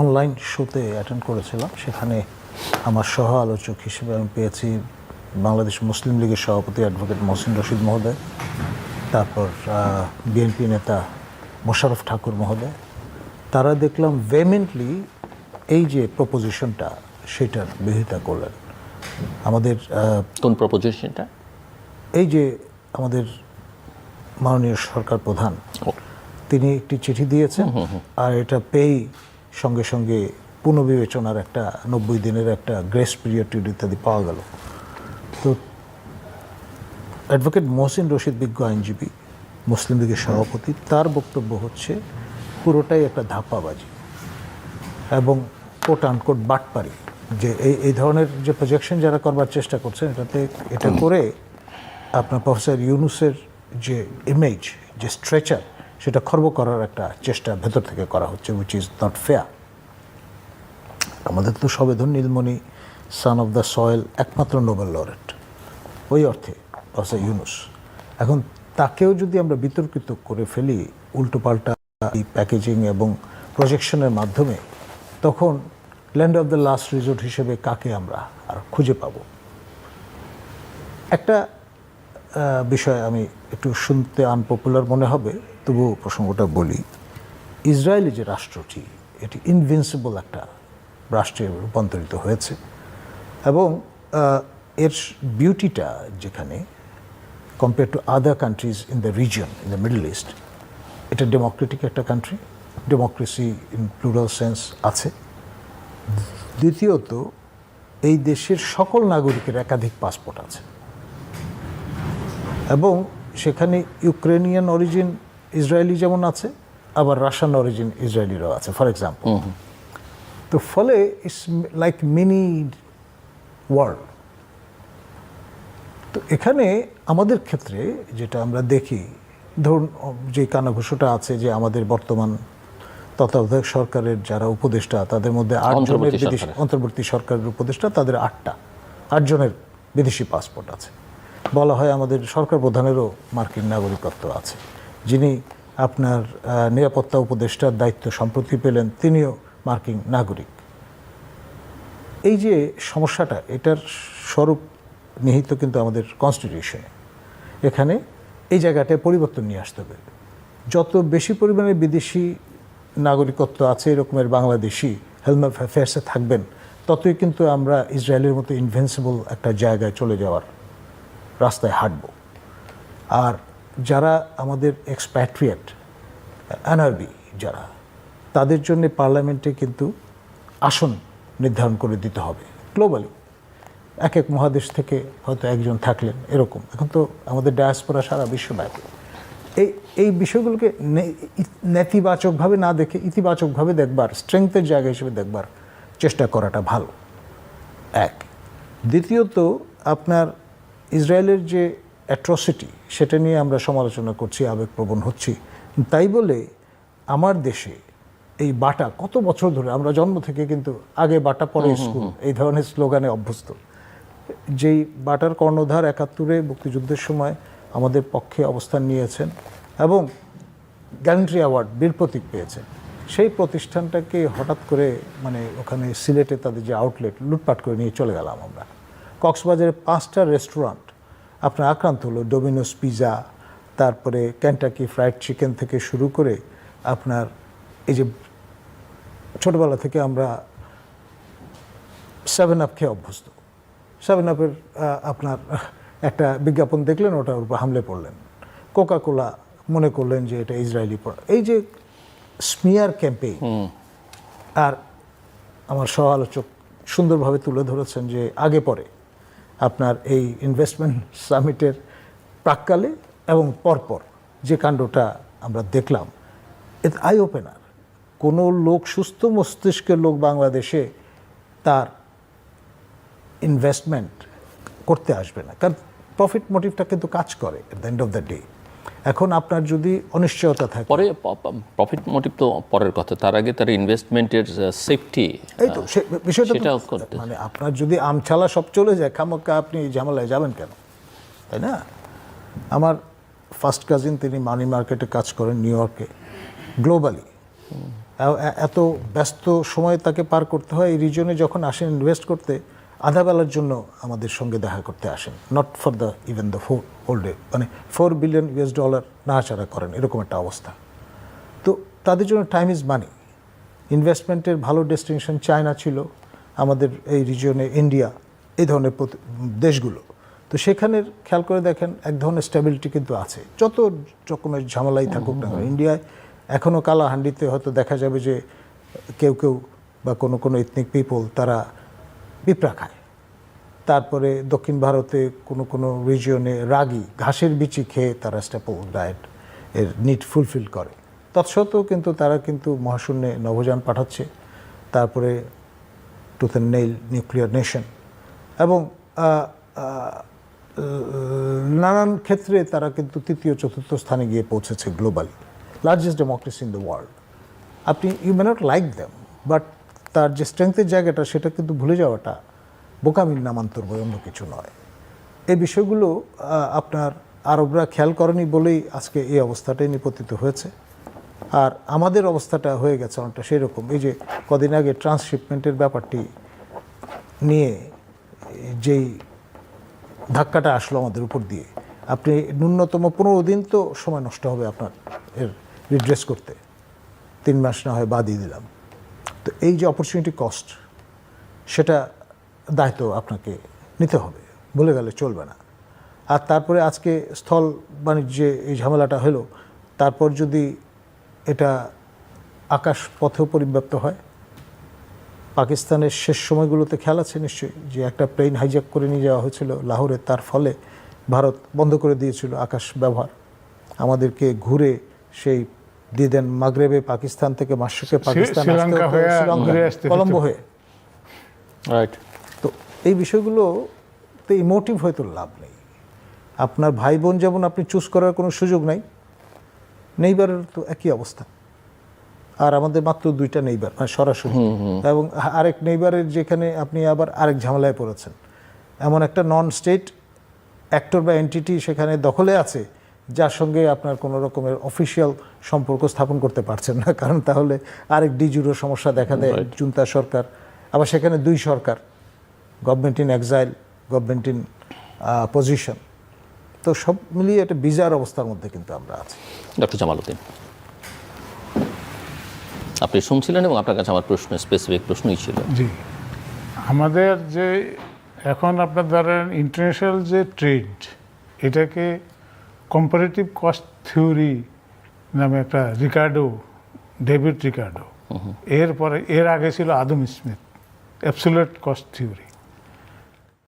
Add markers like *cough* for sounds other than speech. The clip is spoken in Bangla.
অনলাইন শোতে অ্যাটেন্ড করেছিলাম। সেখানে আমার সহ আলোচক হিসেবে আমি পেয়েছি বাংলাদেশ মুসলিম লীগের সভাপতি অ্যাডভোকেট মহসিন রশিদ মহোদয় তারপর বিএনপি নেতা মোশারফ ঠাকুর মহোদয়। তারা দেখলাম ভেমেন্টলি এই যে প্রপোজিশনটা সেটার বিরোধিতা করলেন। আমাদের কোন প্রপোজিশনটা এই যে আমাদের মাননীয় সরকার প্রধান তিনি একটি চিঠি দিয়েছেন। আর এটা পেয়েই সঙ্গে সঙ্গে পুনর্বিবেচনার একটা নব্বই দিনের একটা গ্রেস পিরিয়ড ইত্যাদি পাওয়া গেল। তো অ্যাডভোকেট মহসিন রশিদ বিজ্ঞ আইনজীবী, মুসলিম লীগের সভাপতি, তার বক্তব্য হচ্ছে, পুরোটাই একটা ধাপ্পাবাজি এবং কোট আনকোট বাটপারি। যে এই এই ধরনের যে প্রজেকশন যারা করবার চেষ্টা করছেন, এটাতে, এটা করে আপনার প্রফেসর ইউনুসের যে ইমেজ যে স্ট্রেচার সেটা খর্ব করার একটা চেষ্টা ভেতর থেকে করা হচ্ছে উইচ ইজ নট ফেয়ার আমাদের তো সবেধন নীলমণি সান অফ দ্য সয়েল একমাত্র নোবেল লরেট ওই অর্থে প্রফেসর ইউনুস। এখন তাকেও যদি আমরা বিতর্কিত করে ফেলি উল্টোপাল্টা এই প্যাকেজিং এবং প্রজেকশনের মাধ্যমে, তখন land of the last resort হিসেবে কাকে আমরা আর খুঁজে পাব? একটা বিষয় আমি একটু শুনতে আনপপুলার মনে হবে, তবুও প্রসঙ্গটা বলি। ইসরায়েলি যে রাষ্ট্রটি, এটি ইনভিনসিবল একটা রাষ্ট্রে রূপান্তরিত হয়েছে। এবং এর বিউটিটা যেখানে compare to other countries in the reason in the middle east এটা ডেমোক্রেটিক একটা country democracy in plural sense আছে। দ্বিতীয়ত, এই দেশের সকল নাগরিকের একাধিক পাসপোর্ট আছে। এবং সেখানে ইউক্রেনিয়ান অরিজিন ইসরায়েলি যেমন আছে, আবার রাশিয়ান অরিজিন ইসরায়েলিরও আছে। ফর এক্সাম্পল তো ফলে ইটস লাইক মিনি ওয়ার্ল্ড তো এখানে আমাদের ক্ষেত্রে যেটা আমরা দেখি ধরুন যে কানাঘুষোটা আছে যে আমাদের বর্তমান তত্ত্বাবধায়ক সরকারের যারা উপদেষ্টা তাদের মধ্যে আটজনের অন্তর্বর্তী বিদেশি সরকারের। অন্তর্বর্তী সরকারের উপদেষ্টা তাদের আটটা। আটজনের বিদেশি পাসপোর্ট আছে। বলা হয় আমাদের সরকার প্রধানেরও মার্কিন নাগরিকত্ব আছে। যিনি আপনার নিরাপত্তা উপদেষ্টার দায়িত্ব সম্প্রতি পেলেন তিনিও মার্কিন নাগরিক। এই যে সমস্যাটা, এটার স্বরূপ নিহিত কিন্তু আমাদের কনস্টিটিউশনে এখানে এই জায়গাটায় পরিবর্তন নিয়ে আসতে হবে। যত বেশি পরিমাণে বিদেশি নাগরিকত্ব আছে এরকমের বাংলাদেশি হেলমেট অ্যাফেয়ার্সে থাকবেন, ততই কিন্তু আমরা ইসরায়েলের মতো ইনভেন্সিবল একটা জায়গায় চলে যাওয়ার রাস্তায় হাঁটব। আর যারা আমাদের এক্সপ্যাট্রিয়েট এনআরবি যারা তাদের জন্য পার্লামেন্টে কিন্তু আসন নির্ধারণ করে দিতে হবে গ্লোবালি এক এক মহাদেশ থেকে হয়তো একজন থাকলেন, এরকম। এখন তো আমাদের ডায়াসপোরা সারা বিশ্বব্যাপী এই এই বিষয়গুলোকে নেতিবাচকভাবে না দেখে ইতিবাচকভাবে দেখবার স্ট্রেংথের জায়গা হিসেবে দেখবার চেষ্টা করাটা ভালো। এক। দ্বিতীয়ত, আপনার ইসরায়েলের যে অ্যাট্রসিটি সেটা নিয়ে আমরা সমালোচনা করছি, আবেগপ্রবণ হচ্ছি। তাই বলে আমার দেশে এই বাটা কত বছর ধরে আমরা জন্ম থেকে কিন্তু আগে বাটা পরে স্কুল এই ধরনের স্লোগানে অভ্যস্ত। যেই বাটার কর্ণধার একাত্তরে মুক্তিযুদ্ধের সময় আমাদের পক্ষে অবস্থান নিয়েছেন এবং গ্যালেন্ট্রি অ্যাওয়ার্ড বীর প্রতীক পেয়েছেন। সেই প্রতিষ্ঠানটাকে হঠাৎ করে মানে ওখানে সিলেটে তাদের যে আউটলেট লুটপাট করে নিয়ে চলে গেলাম আমরা। কক্সবাজারে পাঁচটা রেস্টুরেন্ট আপনার আক্রান্ত হলো ডোমিনোস পিজা তারপরে ক্যান্টাকি ফ্রাইড চিকেন থেকে শুরু করে আপনার এই যে ছোটবেলা থেকে আমরা সেভেন আপ খেয়ে অভ্যস্ত। সেভেন আপের আপনার একটা বিজ্ঞাপন দেখলেন ওটার উপর হামলে পড়লেন। কোকা কোলা মনে করলেন যে এটা ইসরায়েলি এই যে স্মিয়ার ক্যাম্পেইন আর আমার সহ আলোচক সুন্দরভাবে তুলে ধরেছেন যে আগে পরে আপনার এই ইনভেস্টমেন্ট সামিটের প্রাককালে এবং পরপর যে কাণ্ডটা আমরা দেখলাম এতে আই ওপেনার কোনো লোক সুস্থ মস্তিষ্কের লোক বাংলাদেশে তার ইনভেস্টমেন্ট করতে আসবে না। কারণ প্রফিট মোটিভটা কিন্তু কাজ করে at the end of the day এখন আপনার যদি অনিশ্চয়তা থাকে পরে প্রফিট মোটিভ তো পরের কথা। তার আগে তার ইনভেস্টমেন্টের সেফটি এই তো বিষয়টা মানে আপনার যদি আমছালা সব চলে যায় খামোকা আপনি ঝামেলায় যাবেন কেন? তাই না? আমার ফার্স্ট কাজিন তিনি মানি মার্কেটে কাজ করেন নিউ ইয়র্কে গ্লোবালি এত ব্যস্ত সময় তাকে পার করতে হয়, এই রিজনে যখন আসেন ইনভেস্ট করতে, আধা বেলার জন্য আমাদের সঙ্গে দেখা করতে আসেন। Not for the even the four whole day মানে ফোর বিলিয়ন ইউএস ডলার নাড়াচাড়া করেন, এরকম একটা অবস্থা। তো তাদের জন্য টাইম ইজ মানি ইনভেস্টমেন্টের ভালো ডেস্টিনেশন চায়না ছিল, আমাদের এই রিজিয়নে ইন্ডিয়া এই ধরনের দেশগুলো। তো সেখানের খেয়াল করে দেখেন, এক ধরনের স্টেবিলিটি কিন্তু আছে। যত রকমের ঝামেলাই থাকুক না ইন্ডিয়ায় এখনও কালাহান্ডিতে হয়তো দেখা যাবে যে কেউ কেউ বা কোনো কোনো ইথনিক পিপল তারা পিঁপড়া খায়। তারপরে দক্ষিণ ভারতে কোনো কোনো রিজিয়নে রাগি ঘাসের বিচি খেয়ে তারা স্টেপল ডায়েট এর নিড ফুলফিল করে। তৎসত্ত্বেও কিন্তু তারা কিন্তু মহাশূন্যে নভোযান পাঠাচ্ছে। তারপরে tooth and nail nuclear nation এবং নানান ক্ষেত্রে তারা কিন্তু তৃতীয়, চতুর্থ স্থানে গিয়ে পৌঁছেছে globally largest democracy in the world আপনি you may not like them but তার যে স্ট্রেংথের জায়গাটা, সেটা কিন্তু ভুলে যাওয়াটা বোকামির নামান্তর বই অন্য কিছু নয়। এই বিষয়গুলো আপনার আরবরা খেয়াল করেনি বলেই আজকে এই অবস্থাটাই নিপতিত হয়েছে। আর আমাদের অবস্থাটা হয়ে গেছে অনেকটা সেরকম। এই যে কদিন আগে ট্রান্সশিপমেন্টের ব্যাপারটি নিয়ে যেই ধাক্কাটা আসলো আমাদের উপর দিয়ে, আপনি ন্যূনতম পনেরো দিন তো সময় নষ্ট হবে আপনার এর রিড্রেস করতে। তিন মাস না হয় বাদই দিলাম। তো এই যে অপরচুনিটি কস্ট সেটা দায়িত্ব আপনাকে নিতে হবে। বলে গেলে চলবে না। আর তারপরে আজকে স্থল বাণিজ্যে এই ঝামেলাটা হলো, তারপর যদি এটা আকাশ পথেও পরিব্যাপ্ত হয়, পাকিস্তানের শেষ সময়গুলোতে খেয়াল আছে নিশ্চয়ই যে একটা প্লেন হাইজ্যাক করে নিয়ে যাওয়া হয়েছিল লাহোরে, তার ফলে ভারত বন্ধ করে দিয়েছিল আকাশ ব্যবহার। আমাদেরকে ঘুরে সেই দিয়ে দেন মাগরেবে পাকিস্তান থেকে মাসুকে পাকিস্তান। কলম্বো হয়ে। রাইট তো এই বিষয়গুলো তো ইমোটিভ হয়তো লাভ নেই। আপনার ভাই বোন যেমন আপনি চুজ করার কোনো সুযোগ নাই নেইবারের তো একই অবস্থা। আর আমাদের মাত্র দুইটা নেইবার মানে সরাসরি। এবং আরেক নেইবারের যেখানে আপনি আবার আরেক ঝামেলায় পড়েছেন। এমন একটা নন স্টেট অ্যাক্টর বা এন্টিটি সেখানে দখলে আছে যার সঙ্গে আপনার কোনো রকমের অফিসিয়াল সম্পর্ক স্থাপন করতে পারছেন না। *laughs* কারণ তাহলে আরেক ডিজুরো সমস্যা দেখা দেয় জুন্তা সরকার। আবার সেখানে দুই সরকার government in exile government in position তো সব মিলিয়ে একটা বিজার অবস্থার মধ্যে কিন্তু আমরা আছি। ডক্টর জামালউদ্দিন আপনি শুনছিলেন এবং আপনার কাছে আমার প্রশ্ন স্পেসিফিক প্রশ্নই ছিল। জি। আমাদের যে এখন আপনার ধরেন ইন্টারন্যাশনাল যে ট্রেড এটাকে কম্পারেটিভ কস্ট থিওরি নামে একটা রিকার্ডো ডেভিড রিকার্ডো এরপরে এর আগে ছিল Adam Smith absolute cost theory